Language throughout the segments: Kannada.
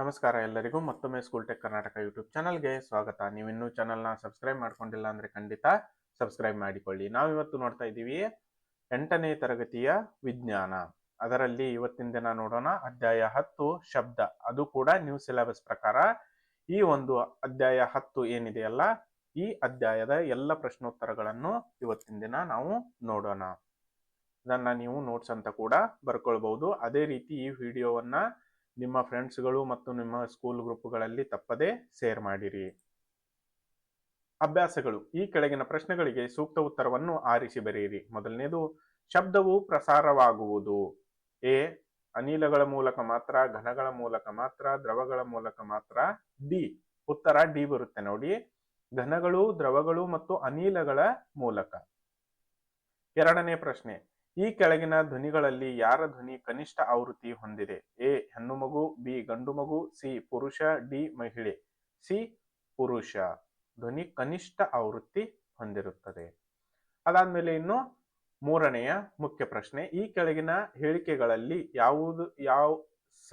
ನಮಸ್ಕಾರ ಎಲ್ಲರಿಗೂ. ಮತ್ತೊಮ್ಮೆ ಸ್ಕೂಲ್ ಟೆಕ್ ಕರ್ನಾಟಕ ಯೂಟ್ಯೂಬ್ ಚಾನಲ್ಗೆ ಸ್ವಾಗತ. ನೀವು ಇನ್ನೂ ಚಾನಲ್ನ ಸಬ್ಸ್ಕ್ರೈಬ್ ಮಾಡ್ಕೊಂಡಿಲ್ಲ ಅಂದರೆ ಖಂಡಿತ ಸಬ್ಸ್ಕ್ರೈಬ್ ಮಾಡಿಕೊಳ್ಳಿ. ನಾವು ಇವತ್ತು ನೋಡ್ತಾ ಇದ್ದೀವಿ ಎಂಟನೇ ತರಗತಿಯ ವಿಜ್ಞಾನ. ಅದರಲ್ಲಿ ಇವತ್ತಿನ ದಿನ ನೋಡೋಣ ಅಧ್ಯಾಯ ಹತ್ತು ಶಬ್ದ. ಅದು ಕೂಡ ನ್ಯೂ ಸಿಲೆಬಸ್ ಪ್ರಕಾರ. ಈ ಒಂದು ಅಧ್ಯಾಯ ಹತ್ತು ಏನಿದೆಯಲ್ಲ ಈ ಅಧ್ಯಾಯದ ಎಲ್ಲ ಪ್ರಶ್ನೋತ್ತರಗಳನ್ನು ಇವತ್ತಿನ ದಿನ ನಾವು ನೋಡೋಣ. ಇದನ್ನ ನೀವು ನೋಟ್ಸ್ ಅಂತ ಕೂಡ ಬರ್ಕೊಳ್ಬಹುದು. ಅದೇ ರೀತಿ ಈ ವಿಡಿಯೋವನ್ನ ನಿಮ್ಮ ಫ್ರೆಂಡ್ಸ್ಗಳು ಮತ್ತು ನಿಮ್ಮ ಸ್ಕೂಲ್ ಗ್ರೂಪ್ಗಳಲ್ಲಿ ತಪ್ಪದೇ ಶೇರ್ ಮಾಡಿರಿ. ಅಭ್ಯಾಸಗಳು. ಈ ಕೆಳಗಿನ ಪ್ರಶ್ನೆಗಳಿಗೆ ಸೂಕ್ತ ಉತ್ತರವನ್ನು ಆರಿಸಿ ಬರೆಯಿರಿ. ಮೊದಲನೇದು, ಶಬ್ದವು ಪ್ರಸಾರವಾಗುವುದು. ಎ, ಅನಿಲಗಳ ಮೂಲಕ ಮಾತ್ರ, ಘನಗಳ ಮೂಲಕ ಮಾತ್ರ, ದ್ರವಗಳ ಮೂಲಕ ಮಾತ್ರ, ಡಿ. ಉತ್ತರ ಡಿ ಬರುತ್ತೆ ನೋಡಿ. ಘನಗಳು, ದ್ರವಗಳು ಮತ್ತು ಅನಿಲಗಳ ಮೂಲಕ. ಎರಡನೇ ಪ್ರಶ್ನೆ ಈ ಕೆಳಗಿನ ಧ್ವನಿಗಳಲ್ಲಿ ಯಾರ ಧ್ವನಿ ಕನಿಷ್ಠ ಆವೃತ್ತಿ ಹೊಂದಿದೆ? ಎ. ಹೆಣ್ಣು ಮಗು ಬಿ. ಗಂಡು ಮಗು ಸಿ. ಪುರುಷ, ಡಿ. ಮಹಿಳೆ. ಸಿ. ಪುರುಷ. ಧ್ವನಿ ಕನಿಷ್ಠ ಆವೃತ್ತಿ ಹೊಂದಿರುತ್ತದೆ. ಅದಾದ್ಮೇಲೆ ಇನ್ನು ಮೂರನೆಯ ಮುಖ್ಯ ಪ್ರಶ್ನೆ. ಈ ಕೆಳಗಿನ ಹೇಳಿಕೆಗಳಲ್ಲಿ ಯಾವುದು, ಯಾವ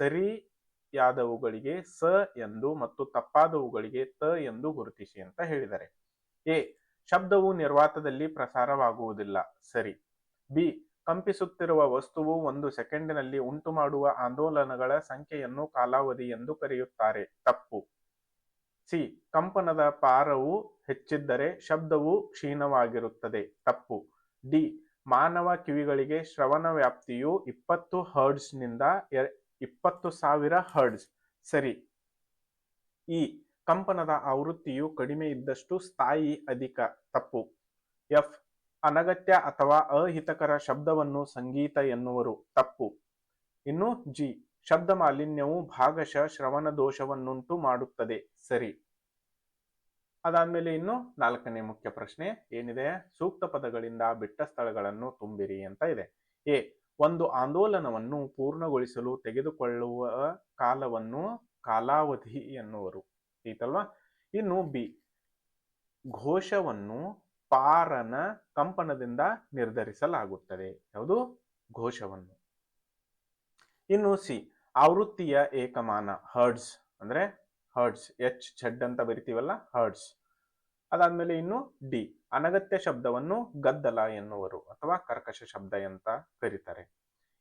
ಸರಿಯಾದವುಗಳಿಗೆ ಸ ಎಂದು ಮತ್ತು ತಪ್ಪಾದವುಗಳಿಗೆ ತ ಎಂದು ಗುರುತಿಸಿ ಅಂತ ಹೇಳಿದ್ದಾರೆ ಎ. ಶಬ್ದವು ನಿರ್ವಾತದಲ್ಲಿ ಪ್ರಸಾರವಾಗುವುದಿಲ್ಲ. ಸರಿ. ಬಿ. ಕಂಪಿಸುತ್ತಿರುವ ವಸ್ತುವು ಒಂದು ಸೆಕೆಂಡಿನಲ್ಲಿ ಉಂಟು ಮಾಡುವ ಆಂದೋಲನಗಳ ಸಂಖ್ಯೆಯನ್ನು ಕಾಲಾವಧಿ ಎಂದು ಕರೆಯುತ್ತಾರೆ. ತಪ್ಪು. ಸಿ. ಕಂಪನದ ಪಾರವು ಹೆಚ್ಚಿದ್ದರೆ ಶಬ್ದವು ಕ್ಷೀಣವಾಗಿರುತ್ತದೆ. ತಪ್ಪು. ಡಿ. ಮಾನವ ಕಿವಿಗಳಿಗೆ ಶ್ರವಣ ವ್ಯಾಪ್ತಿಯು ಇಪ್ಪತ್ತು ಹರ್ಡ್ಸ್ನಿಂದ ಇಪ್ಪತ್ತು ಸಾವಿರ ಹರ್ಡ್ಸ್ ಸರಿ. ಈ ಕಂಪನದ ಆವೃತ್ತಿಯು ಕಡಿಮೆ ಇದ್ದಷ್ಟು ಸ್ಥಾಯಿ ಅಧಿಕ. ತಪ್ಪು. ಎಫ್. ಅನಗತ್ಯ ಅಥವಾ ಅಹಿತಕರ ಶಬ್ದವನ್ನು ಸಂಗೀತ ಎನ್ನುವರು. ತಪ್ಪು. ಇನ್ನು ಜಿ. ಶಬ್ದ ಮಾಲಿನ್ಯವು ಭಾಗಶಃ ಶ್ರವಣ ದೋಷವನ್ನುಂಟು ಮಾಡುತ್ತದೆ. ಸರಿ. ಅದಾದ್ಮೇಲೆ ಇನ್ನು ನಾಲ್ಕನೇ ಮುಖ್ಯ ಪ್ರಶ್ನೆ ಏನಿದೆ? ಸೂಕ್ತ ಪದಗಳಿಂದ ಬಿಟ್ಟ ಸ್ಥಳಗಳನ್ನು ತುಂಬಿರಿ ಅಂತ ಇದೆ. ಎ. ಒಂದು ಆಂದೋಲನವನ್ನು ಪೂರ್ಣಗೊಳಿಸಲು ತೆಗೆದುಕೊಳ್ಳುವ ಕಾಲವನ್ನು ಕಾಲಾವಧಿ ಎನ್ನುವರು. ಈತಲ್ವಾ ಇನ್ನು ಬಿ. ಘೋಷವನ್ನು ಪಾರನ ಕಂಪನದಿಂದ ನಿರ್ಧರಿಸಲಾಗುತ್ತದೆ. ಯಾವುದು? ಘೋಷವನ್ನು. ಇನ್ನು ಸಿ, ಆವೃತ್ತಿಯ ಏಕಮಾನ ಹರ್ಡ್ಸ್ ಅಂದ್ರೆ ಹರ್ಡ್ಸ್ ಎಚ್ ಝಡ್ ಅಂತ ಬರಿತೀವಲ್ಲ ಹರ್ಡ್ಸ್ ಅದಾದ್ಮೇಲೆ ಇನ್ನು ಡಿ ಅನಗತ್ಯ ಶಬ್ದವನ್ನು ಗದ್ದಲ ಎನ್ನುವರು ಅಥವಾ ಕರ್ಕಶ ಶಬ್ದ ಅಂತ ಕರೀತಾರೆ.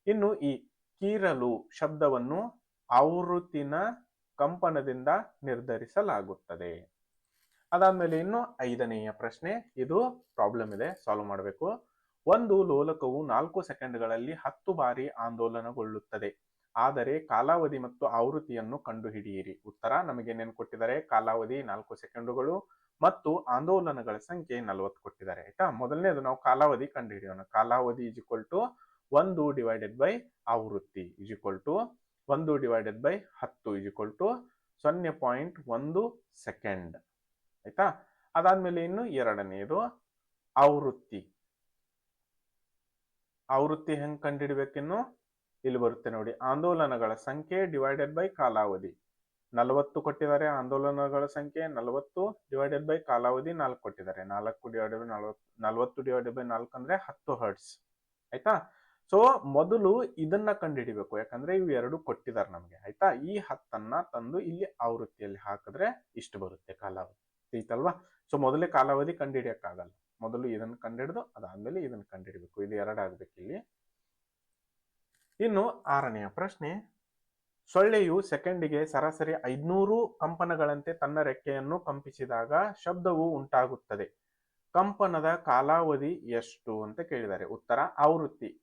ಇನ್ನು ಈ ಕೀರಲು ಶಬ್ದವನ್ನು ಆವೃತ್ತಿನ ಕಂಪನದಿಂದ ನಿರ್ಧರಿಸಲಾಗುತ್ತದೆ. ಅದಾದ್ಮೇಲೆ ಇನ್ನು ಐದನೆಯ ಪ್ರಶ್ನೆ, ಇದು ಪ್ರಾಬ್ಲಮ್ ಇದೆ ಸಾಲ್ವ್ ಮಾಡಬೇಕು. ಒಂದು ಲೋಲಕವು ನಾಲ್ಕು ಸೆಕೆಂಡ್ಗಳಲ್ಲಿ ಹತ್ತು ಬಾರಿ ಆಂದೋಲನಗೊಳ್ಳುತ್ತದೆ. ಆದರೆ ಕಾಲಾವಧಿ ಮತ್ತು ಆವೃತ್ತಿಯನ್ನು ಕಂಡುಹಿಡಿಯಿರಿ. ಉತ್ತರ ನಮಗೆ ನೆನ್ ಕೊಟ್ಟಿದ್ದಾರೆ? ಕಾಲಾವಧಿ ನಾಲ್ಕು ಸೆಕೆಂಡುಗಳು ಮತ್ತು ಆಂದೋಲನಗಳ ಸಂಖ್ಯೆ ನಲವತ್ತು ಕೊಟ್ಟಿದ್ದಾರೆ, ಆಯ್ತಾ? ಮೊದಲನೇದು ನಾವು ಕಾಲಾವಧಿ ಕಂಡುಹಿಡಿಯೋಣ. ಕಾಲಾವಧಿ ಇಸ್ ಈಕ್ವಲ್ ಟು ಒಂದು ಡಿವೈಡೆಡ್ ಬೈ ಆವೃತ್ತಿ ಇಸ್ ಈಕ್ವಲ್ ಟು ಒಂದು ಡಿವೈಡೆಡ್ ಬೈ ಹತ್ತು ಇಸ್ ಈಕ್ವಲ್ ಟು ಸೊನ್ನೆ ಪಾಯಿಂಟ್ ಒಂದು ಸೆಕೆಂಡ್ ಆಯ್ತಾ? ಅದಾದ್ಮೇಲೆ ಇನ್ನು ಎರಡನೆಯದು ಆವೃತ್ತಿ. ಆವೃತ್ತಿ ಹೆಂಗ್ ಕಂಡುಹಿಡಿಬೇಕಿನ್ನು ಇಲ್ಲಿ ಬರುತ್ತೆ ನೋಡಿ. ಆಂದೋಲನಗಳ ಸಂಖ್ಯೆ ಡಿವೈಡೆಡ್ ಬೈ ಕಾಲಾವಧಿ. ನಲವತ್ತು ಕೊಟ್ಟಿದ್ದಾರೆ ಆಂದೋಲನಗಳ ಸಂಖ್ಯೆ. ನಲವತ್ತು ಡಿವೈಡೆಡ್ ಬೈ ಕಾಲಾವಧಿ ನಾಲ್ಕು ಕೊಟ್ಟಿದ್ದಾರೆ. ನಾಲ್ಕು ಡಿವೈಡೆಡ್ ಬೈ ನಲವತ್ತು ನಲವತ್ತು ಡಿವೈಡೆಡ್ ಬೈ ನಾಲ್ಕು ಅಂದ್ರೆ ಹತ್ತು ಹರ್ಟ್ಸ್ ಆಯ್ತಾ? ಸೊ ಮೊದಲು ಇದನ್ನ ಕಂಡುಹಿಡಿಬೇಕು ಯಾಕಂದ್ರೆ ಇವು ಎರಡು ಕೊಟ್ಟಿದ್ದಾರೆ ನಮಗೆ. ಆಯ್ತಾ? ಈ ಹತ್ತನ್ನ ತಂದು ಇಲ್ಲಿ ಆವೃತ್ತಿಯಲ್ಲಿ ಹಾಕಿದ್ರೆ ಇಷ್ಟು ಬರುತ್ತೆ ಕಾಲಾವಧಿ. ಐತಲ್ವಾ ಸೊ ಮೊದಲೇ ಕಾಲಾವಧಿ ಕಂಡುಹಿಡಿಯಕ್ಕಾಗಲ್ಲ ಮೊದಲು ಇದನ್ನ ಕಂಡುಹಿಡಿದು ಅದಾದ್ಮೇಲೆ ಇದನ್ನ ಕಂಡುಹಿಡಬೇಕು ಇದು ಎರಡಾಗ್ಬೇಕು ಇಲ್ಲಿ. ಇನ್ನು ಆರನೆಯ ಪ್ರಶ್ನೆ. ಸೊಳ್ಳೆಯು ಸೆಕೆಂಡಿಗೆ ಸರಾಸರಿ ಐದ್ನೂರು ಕಂಪನಗಳಂತೆ ತನ್ನ ರೆಕ್ಕೆಯನ್ನು ಕಂಪಿಸಿದಾಗ ಶಬ್ದವು ಉಂಟಾಗುತ್ತದೆ. ಕಂಪನದ ಕಾಲಾವಧಿ ಎಷ್ಟು ಅಂತ ಕೇಳಿದ್ದಾರೆ. ಉತ್ತರ, ಆವೃತ್ತಿ.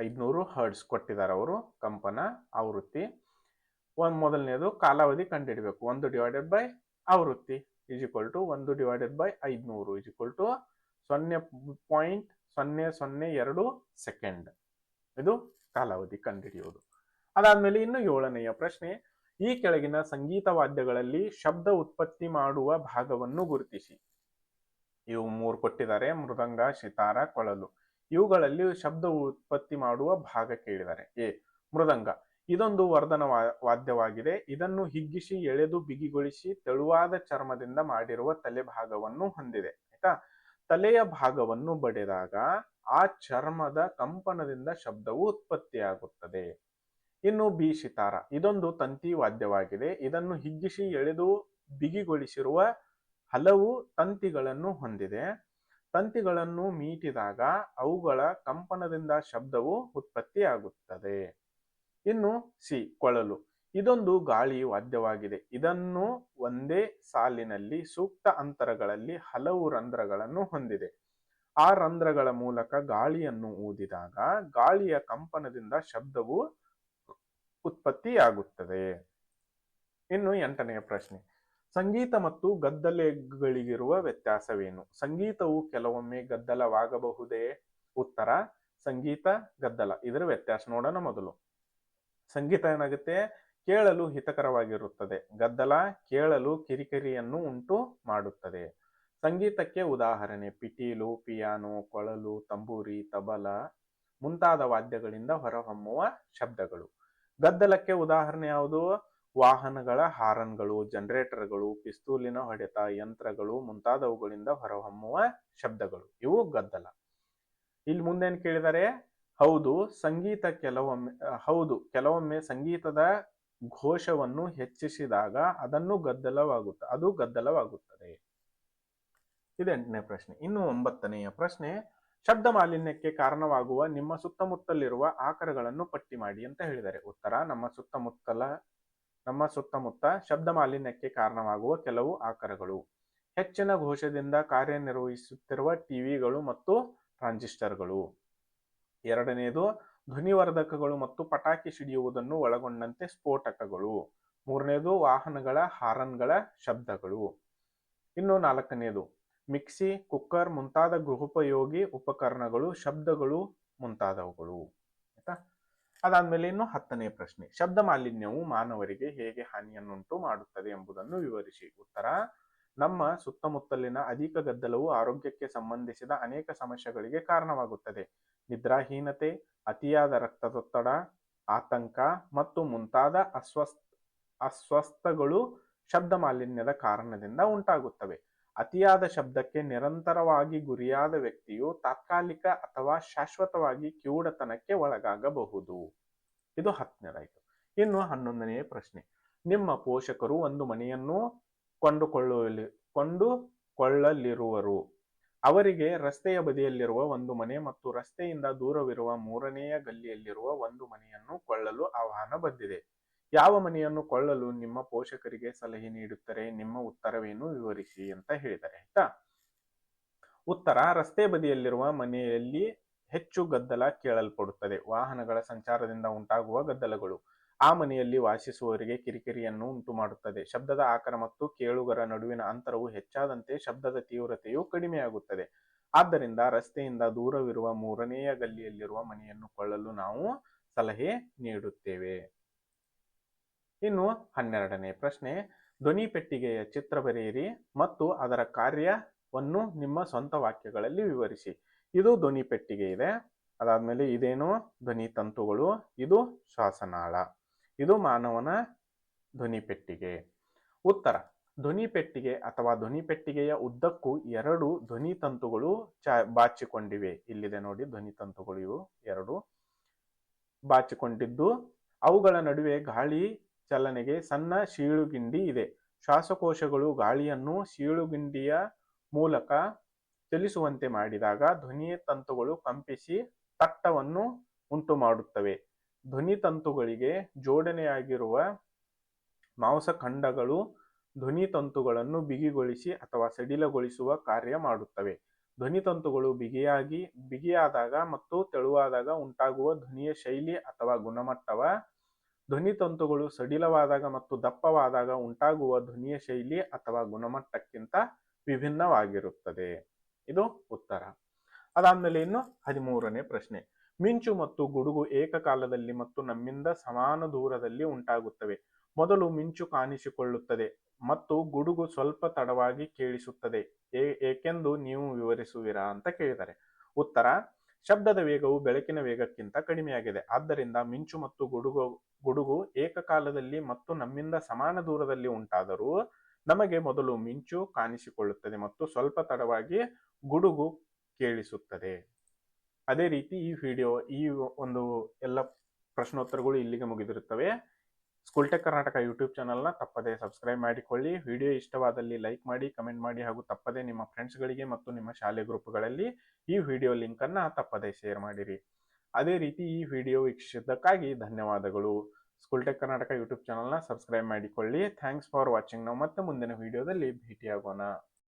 ಐದ್ನೂರು ಹರ್ಡ್ಸ್ ಕೊಟ್ಟಿದ್ದಾರೆ ಅವರು. ಕಂಪನ, ಆವೃತ್ತಿ. ಒಂದ್ ಮೊದಲನೇದು ಕಾಲಾವಧಿ ಕಂಡುಹಿಡಬೇಕು ಒಂದು ಡಿವೈಡೆಡ್ ಬೈ ಆವೃತ್ತಿ. ಇಸ್ ಈಕ್ವಲ್ ಟು ಒಂದು ಡಿವೈಡೆಡ್ ಬೈ ಐದ್ನೂರು ಇಸ್ ಈಕ್ವಲ್ ಟು ಸೊನ್ನೆ ಪಾಯಿಂಟ್ ಸೊನ್ನೆ ಸೊನ್ನೆ ಎರಡು ಸೆಕೆಂಡ್ ಇದು ಕಾಲಾವಧಿ ಕಂಡುಹಿಡಿಯೋದು ಅದಾದ್ಮೇಲೆ ಇನ್ನು ಏಳನೆಯ ಪ್ರಶ್ನೆ, ಈ ಕೆಳಗಿನ ಸಂಗೀತ ವಾದ್ಯಗಳಲ್ಲಿ ಶಬ್ದ ಉತ್ಪತ್ತಿ ಮಾಡುವ ಭಾಗವನ್ನು ಗುರುತಿಸಿ. ಇವು ಮೂರು ಕೊಟ್ಟಿದ್ದಾರೆ, ಮೃದಂಗ ಸಿತಾರ ಕೊಳಲು. ಇವುಗಳಲ್ಲಿ ಶಬ್ದ ಉತ್ಪತ್ತಿ ಮಾಡುವ ಭಾಗ ಕೇಳಿದ್ದಾರೆ. ಎ, ಮೃದಂಗ. ಇದೊಂದು ವರ್ಧನ ವಾದ್ಯವಾಗಿದೆ. ಇದನ್ನು ಹಿಗ್ಗಿಸಿ, ಎಳೆದು, ಬಿಗಿಗೊಳಿಸಿ, ತೆಳುವಾದ ಚರ್ಮದಿಂದ ಮಾಡಿರುವ ತಲೆ ಭಾಗವನ್ನು ಹೊಂದಿದೆ. ಆಯ್ತಾ? ತಲೆಯ ಭಾಗವನ್ನು ಬಡಿದಾಗ ಆ ಚರ್ಮದ ಕಂಪನದಿಂದ ಶಬ್ದವು ಉತ್ಪತ್ತಿಯಾಗುತ್ತದೆ. ಇನ್ನು ಬಿ ಸಿತಾರ. ಇದೊಂದು ತಂತಿ ವಾದ್ಯವಾಗಿದೆ. ಇದನ್ನು ಹಿಗ್ಗಿಸಿ, ಎಳೆದು, ಬಿಗಿಗೊಳಿಸಿರುವ ಹಲವು ತಂತಿಗಳನ್ನು ಹೊಂದಿದೆ. ತಂತಿಗಳನ್ನು ಮೀಟಿದಾಗ ಅವುಗಳ ಕಂಪನದಿಂದ ಶಬ್ದವು ಉತ್ಪತ್ತಿಯಾಗುತ್ತದೆ. ಇನ್ನು ಸಿ, ಕೊಳಲು. ಇದೊಂದು ಗಾಳಿ ವಾದ್ಯವಾಗಿದೆ. ಇದನ್ನು ಒಂದೇ ಸಾಲಿನಲ್ಲಿ ಸೂಕ್ತ ಅಂತರಗಳಲ್ಲಿ ಹಲವು ರಂಧ್ರಗಳನ್ನು ಹೊಂದಿದೆ. ಆ ರಂಧ್ರಗಳ ಮೂಲಕ ಗಾಳಿಯನ್ನು ಊದಿದಾಗ ಗಾಳಿಯ ಕಂಪನದಿಂದ ಶಬ್ದವು ಉತ್ಪತ್ತಿಯಾಗುತ್ತದೆ. ಇನ್ನು ಎಂಟನೆಯ ಪ್ರಶ್ನೆ. ಸಂಗೀತ ಮತ್ತು ಗದ್ದಲೆಗಳಿಗಿರುವ ವ್ಯತ್ಯಾಸವೇನು? ಸಂಗೀತವು ಕೆಲವೊಮ್ಮೆ ಗದ್ದಲವಾಗಬಹುದೇ? ಉತ್ತರ, ಸಂಗೀತ ಗದ್ದಲ. ಇದರ ವ್ಯತ್ಯಾಸ ನೋಡೋಣ ಮೊದಲು. ಸಂಗೀತ ಏನಾಗುತ್ತೆ? ಕೇಳಲು ಹಿತಕರವಾಗಿರುತ್ತದೆ. ಗದ್ದಲ ಕೇಳಲು ಕಿರಿಕಿರಿಯನ್ನು ಉಂಟು ಮಾಡುತ್ತದೆ. ಸಂಗೀತಕ್ಕೆ ಉದಾಹರಣೆ, ಪಿಟೀಲು, ಪಿಯಾನೋ, ಕೊಳಲು, ತಂಬೂರಿ, ತಬಲ ಮುಂತಾದ ವಾದ್ಯಗಳಿಂದ ಹೊರಹೊಮ್ಮುವ ಶಬ್ದಗಳು. ಗದ್ದಲಕ್ಕೆ ಉದಾಹರಣೆ ಯಾವುದು? ವಾಹನಗಳ ಹಾರನ್ಗಳು, ಜನರೇಟರ್ಗಳು, ಪಿಸ್ತೂಲಿನ ಹೊಡೆತ, ಯಂತ್ರಗಳು ಮುಂತಾದವುಗಳಿಂದ ಹೊರಹೊಮ್ಮುವ ಶಬ್ದಗಳು. ಇವು ಗದ್ದಲ. ಇಲ್ಲಿ ಮುಂದೇನು ಕೇಳಿದರೆ ಹೌದು, ಸಂಗೀತ ಕೆಲವೊಮ್ಮೆ ಹೌದು, ಕೆಲವೊಮ್ಮೆ ಸಂಗೀತದ ಘೋಷವನ್ನು ಹೆಚ್ಚಿಸಿದಾಗ ಅದನ್ನು ಗದ್ದಲವಾಗುತ್ತ, ಅದು ಗದ್ದಲವಾಗುತ್ತದೆ. ಇದೆಂಟನೇ ಪ್ರಶ್ನೆ. ಇನ್ನು ಒಂಬತ್ತನೆಯ ಪ್ರಶ್ನೆ. ಶಬ್ದ ಮಾಲಿನ್ಯಕ್ಕೆ ಕಾರಣವಾಗುವ ನಿಮ್ಮ ಸುತ್ತಮುತ್ತಲಿರುವ ಆಕರಗಳನ್ನು ಪಟ್ಟಿ ಮಾಡಿ ಅಂತ ಹೇಳಿದ್ದಾರೆ ಉತ್ತರ, ನಮ್ಮ ಸುತ್ತಮುತ್ತಲ, ನಮ್ಮ ಸುತ್ತಮುತ್ತ ಶಬ್ದ ಮಾಲಿನ್ಯಕ್ಕೆ ಕಾರಣವಾಗುವ ಕೆಲವು ಆಕರಗಳು. ಹೆಚ್ಚಿನ ಘೋಷದಿಂದ ಕಾರ್ಯನಿರ್ವಹಿಸುತ್ತಿರುವ ಟಿವಿಗಳು ಮತ್ತು ಟ್ರಾನ್ಸಿಸ್ಟರ್ಗಳು. ಎರಡನೆಯದು ಧ್ವನಿವರ್ಧಕಗಳು ಮತ್ತು ಪಟಾಕಿ ಸಿಡಿಯುವುದನ್ನು ಒಳಗೊಂಡಂತೆ ಸ್ಫೋಟಕಗಳು. ಮೂರನೇದು ವಾಹನಗಳ ಹಾರನ್ಗಳ ಶಬ್ದಗಳು. ಇನ್ನು ನಾಲ್ಕನೆಯದು ಮಿಕ್ಸಿ, ಕುಕ್ಕರ್ ಮುಂತಾದ ಗೃಹೋಪಯೋಗಿ ಉಪಕರಣಗಳು, ಶಬ್ದಗಳು ಮುಂತಾದವುಗಳು. ಆಯ್ತಾ? ಅದಾದ್ಮೇಲೆ ಇನ್ನು ಹತ್ತನೇ ಪ್ರಶ್ನೆ, ಶಬ್ದ ಮಾಲಿನ್ಯವು ಮಾನವರಿಗೆ ಹೇಗೆ ಹಾನಿಯನ್ನುಂಟು ಮಾಡುತ್ತದೆ ಎಂಬುದನ್ನು ವಿವರಿಸಿ. ಉತ್ತರ ನಮ್ಮ ಸುತ್ತಮುತ್ತಲಿನ ಅಧಿಕ ಗದ್ದಲವು ಆರೋಗ್ಯಕ್ಕೆ ಸಂಬಂಧಿಸಿದ ಅನೇಕ ಸಮಸ್ಯೆಗಳಿಗೆ ಕಾರಣವಾಗುತ್ತದೆ. ನಿದ್ರಾಹೀನತೆ, ಅತಿಯಾದ ರಕ್ತದೊತ್ತಡ, ಆತಂಕ ಮತ್ತು ಮುಂತಾದ ಅಸ್ವಸ್ಥ, ಅಸ್ವಸ್ಥಗಳು ಶಬ್ದ ಮಾಲಿನ್ಯದ ಕಾರಣದಿಂದ ಉಂಟಾಗುತ್ತವೆ. ಅತಿಯಾದ ಶಬ್ದಕ್ಕೆ ನಿರಂತರವಾಗಿ ಗುರಿಯಾದ ವ್ಯಕ್ತಿಯು ತಾತ್ಕಾಲಿಕ ಅಥವಾ ಶಾಶ್ವತವಾಗಿ ಕಿವುಡತನಕ್ಕೆ ಒಳಗಾಗಬಹುದು. ಇದು ಹತ್ತನೇದಾಯಿತು. ಇನ್ನು ಹನ್ನೊಂದನೆಯ ಪ್ರಶ್ನೆ. ನಿಮ್ಮ ಪೋಷಕರು ಒಂದು ಮನೆಯನ್ನು ಕೊಂಡುಕೊಳ್ಳಲಿ ಕೊಂಡುಕೊಳ್ಳಲಿರುವರು. ಅವರಿಗೆ ರಸ್ತೆಯ ಬದಿಯಲ್ಲಿರುವ ಒಂದು ಮನೆ ಮತ್ತು ರಸ್ತೆಯಿಂದ ದೂರವಿರುವ ಮೂರನೆಯ ಗಲ್ಲಿಯಲ್ಲಿರುವ ಒಂದು ಮನೆಯನ್ನು ಕೊಳ್ಳಲು ಆಹ್ವಾನ ಬಂದಿದೆ. ಯಾವ ಮನೆಯನ್ನು ಕೊಳ್ಳಲು ನಿಮ್ಮ ಪೋಷಕರಿಗೆ ಸಲಹೆ ನೀಡುತ್ತಾರೆ? ನಿಮ್ಮ ಉತ್ತರವೇನು? ವಿವರಿಸಿ ಅಂತ ಹೇಳಿದ್ದಾರೆ ಆಯ್ತಾ? ಉತ್ತರ, ರಸ್ತೆ ಬದಿಯಲ್ಲಿರುವ ಮನೆಯಲ್ಲಿ ಹೆಚ್ಚು ಗದ್ದಲ ಕೇಳಲ್ಪಡುತ್ತದೆ. ವಾಹನಗಳ ಸಂಚಾರದಿಂದ ಉಂಟಾಗುವ ಗದ್ದಲಗಳು. ಆ ಮನೆಯಲ್ಲಿ ವಾಸಿಸುವವರಿಗೆ ಕಿರಿಕಿರಿಯನ್ನು ಉಂಟು ಮಾಡುತ್ತದೆ ಶಬ್ದದ ಆಕಾರ ಮತ್ತು ಕೇಳುಗರ ನಡುವಿನ ಅಂತರವು ಹೆಚ್ಚಾದಂತೆ ಶಬ್ದದ ತೀವ್ರತೆಯು ಕಡಿಮೆಯಾಗುತ್ತದೆ. ಆದ್ದರಿಂದ ರಸ್ತೆಯಿಂದ ದೂರವಿರುವ ಮೂರನೆಯ ಗಲ್ಲಿಯಲ್ಲಿರುವ ಮನೆಯನ್ನು ಕೊಳ್ಳಲು ನಾವು ಸಲಹೆ ನೀಡುತ್ತೇವೆ. ಇನ್ನು ಹನ್ನೆರಡನೇ ಪ್ರಶ್ನೆ. ಧ್ವನಿ ಪೆಟ್ಟಿಗೆಯ ಚಿತ್ರ ಬರೆಯಿರಿ ಮತ್ತು ಅದರ ಕಾರ್ಯವನ್ನು ನಿಮ್ಮ ಸ್ವಂತ ವಾಕ್ಯಗಳಲ್ಲಿ ವಿವರಿಸಿ. ಇದು ಧ್ವನಿ ಪೆಟ್ಟಿಗೆ ಇದೆ. ಅದಾದ್ಮೇಲೆ ಇದೇನು? ಧ್ವನಿ ತಂತುಗಳು. ಇದು ಶ್ವಾಸನಾಳ. ಇದು ಮಾನವನ ಧ್ವನಿ ಪೆಟ್ಟಿಗೆ. ಉತ್ತರ, ಧ್ವನಿ ಪೆಟ್ಟಿಗೆ ಅಥವಾ ಧ್ವನಿ ಪೆಟ್ಟಿಗೆಯ ಉದ್ದಕ್ಕೂ ಎರಡು ಧ್ವನಿ ತಂತುಗಳು ಬಾಚಿಕೊಂಡಿವೆ. ಇಲ್ಲಿದೆ ನೋಡಿ ಧ್ವನಿ ತಂತುಗಳು ಇವು ಎರಡು. ಬಾಚಿಕೊಂಡಿದ್ದು, ಅವುಗಳ ನಡುವೆ ಗಾಳಿ ಚಲನೆಗೆ ಸಣ್ಣ ಶೀಳುಗಿಂಡಿ ಇದೆ. ಶ್ವಾಸಕೋಶಗಳು ಗಾಳಿಯನ್ನು ಶೀಳುಗಿಂಡಿಯ ಮೂಲಕ ಚಲಿಸುವಂತೆ ಮಾಡಿದಾಗ ಧ್ವನಿ ತಂತುಗಳು ಕಂಪಿಸಿ ತಟ್ಟವನ್ನು ಉಂಟು ಮಾಡುತ್ತವೆ ಧ್ವನಿ ತಂತುಗಳಿಗೆ ಜೋಡಣೆಯಾಗಿರುವ ಮಾಂಸಖಂಡಗಳು ಧ್ವನಿ ತಂತುಗಳನ್ನು ಬಿಗಿಗೊಳಿಸಿ ಅಥವಾ ಸಡಿಲಗೊಳಿಸುವ ಕಾರ್ಯ ಮಾಡುತ್ತವೆ. ಧ್ವನಿತಂತುಗಳು ಬಿಗಿಯಾಗಿ, ಬಿಗಿಯಾದಾಗ ಮತ್ತು ತೆಳುವಾದಾಗ ಉಂಟಾಗುವ ಧ್ವನಿಯ ಶೈಲಿ ಅಥವಾ ಗುಣಮಟ್ಟವ ಧ್ವನಿತಂತುಗಳು ಸಡಿಲವಾದಾಗ ಮತ್ತು ದಪ್ಪವಾದಾಗ ಉಂಟಾಗುವ ಧ್ವನಿಯ ಶೈಲಿ ಅಥವಾ ಗುಣಮಟ್ಟಕ್ಕಿಂತ ವಿಭಿನ್ನವಾಗಿರುತ್ತದೆ. ಇದು ಉತ್ತರ. ಅದಾದ್ಮೇಲೆ ಇನ್ನು ಹದಿಮೂರನೇ ಪ್ರಶ್ನೆ. ಮಿಂಚು ಮತ್ತು ಗುಡುಗು ಏಕಕಾಲದಲ್ಲಿ ಮತ್ತು ನಮ್ಮಿಂದ ಸಮಾನ ದೂರದಲ್ಲಿ ಉಂಟಾಗುತ್ತವೆ. ಮೊದಲು ಮಿಂಚು ಕಾಣಿಸಿಕೊಳ್ಳುತ್ತದೆ ಮತ್ತು ಗುಡುಗು ಸ್ವಲ್ಪ ತಡವಾಗಿ ಕೇಳಿಸುತ್ತದೆ. ಏಕೆಂದು ನೀವು ವಿವರಿಸುವಿರಾ ಅಂತ ಕೇಳಿದ್ದಾರೆ ಉತ್ತರ, ಶಬ್ದದ ವೇಗವು ಬೆಳಕಿನ ವೇಗಕ್ಕಿಂತ ಕಡಿಮೆಯಾಗಿದೆ. ಆದ್ದರಿಂದ ಮಿಂಚು ಮತ್ತು ಗುಡುಗು ಗುಡುಗು ಏಕಕಾಲದಲ್ಲಿ ಮತ್ತು ನಮ್ಮಿಂದ ಸಮಾನ ದೂರದಲ್ಲಿ ಉಂಟಾದರೂ ನಮಗೆ ಮೊದಲು ಮಿಂಚು ಕಾಣಿಸಿಕೊಳ್ಳುತ್ತದೆ ಮತ್ತು ಸ್ವಲ್ಪ ತಡವಾಗಿ ಗುಡುಗು ಕೇಳಿಸುತ್ತದೆ. ಅದೇ ರೀತಿ ಈ ವಿಡಿಯೋ ಈ ಒಂದು ಎಲ್ಲ ಪ್ರಶ್ನೋತ್ತರಗಳು ಇಲ್ಲಿಗೆ ಮುಗಿದಿರುತ್ತವೆ. ಸ್ಕೂಲ್ ಟೆಕ್ ಕರ್ನಾಟಕ ಯೂಟ್ಯೂಬ್ ಚಾನಲ್ನ ತಪ್ಪದೇ ಸಬ್ಸ್ಕ್ರೈಬ್ ಮಾಡಿಕೊಳ್ಳಿ. ವಿಡಿಯೋ ಇಷ್ಟವಾದಲ್ಲಿ ಲೈಕ್ ಮಾಡಿ ಕಮೆಂಟ್ ಮಾಡಿ ಹಾಗೂ ತಪ್ಪದೇ ನಿಮ್ಮ ಫ್ರೆಂಡ್ಸ್ಗಳಿಗೆ ಮತ್ತು ನಿಮ್ಮ ಶಾಲೆ ಗ್ರೂಪ್ಗಳಲ್ಲಿ ಈ ವಿಡಿಯೋ ಲಿಂಕನ್ನು ತಪ್ಪದೇ ಶೇರ್ ಮಾಡಿರಿ. ಅದೇ ರೀತಿ ಈ ವಿಡಿಯೋ ವೀಕ್ಷಿಸಿದ್ದಕ್ಕಾಗಿ ಧನ್ಯವಾದಗಳು. ಸ್ಕೂಲ್ ಟೆಕ್ ಕರ್ನಾಟಕ ಯೂಟ್ಯೂಬ್ ಚಾನಲ್ನ ಸಬ್ಸ್ಕ್ರೈಬ್ ಮಾಡಿಕೊಳ್ಳಿ. ಥ್ಯಾಂಕ್ಸ್ ಫಾರ್ ವಾಚಿಂಗ್ ನಾವು ಮತ್ತೆ ಮುಂದಿನ ವಿಡಿಯೋದಲ್ಲಿ ಭೇಟಿಯಾಗೋಣ.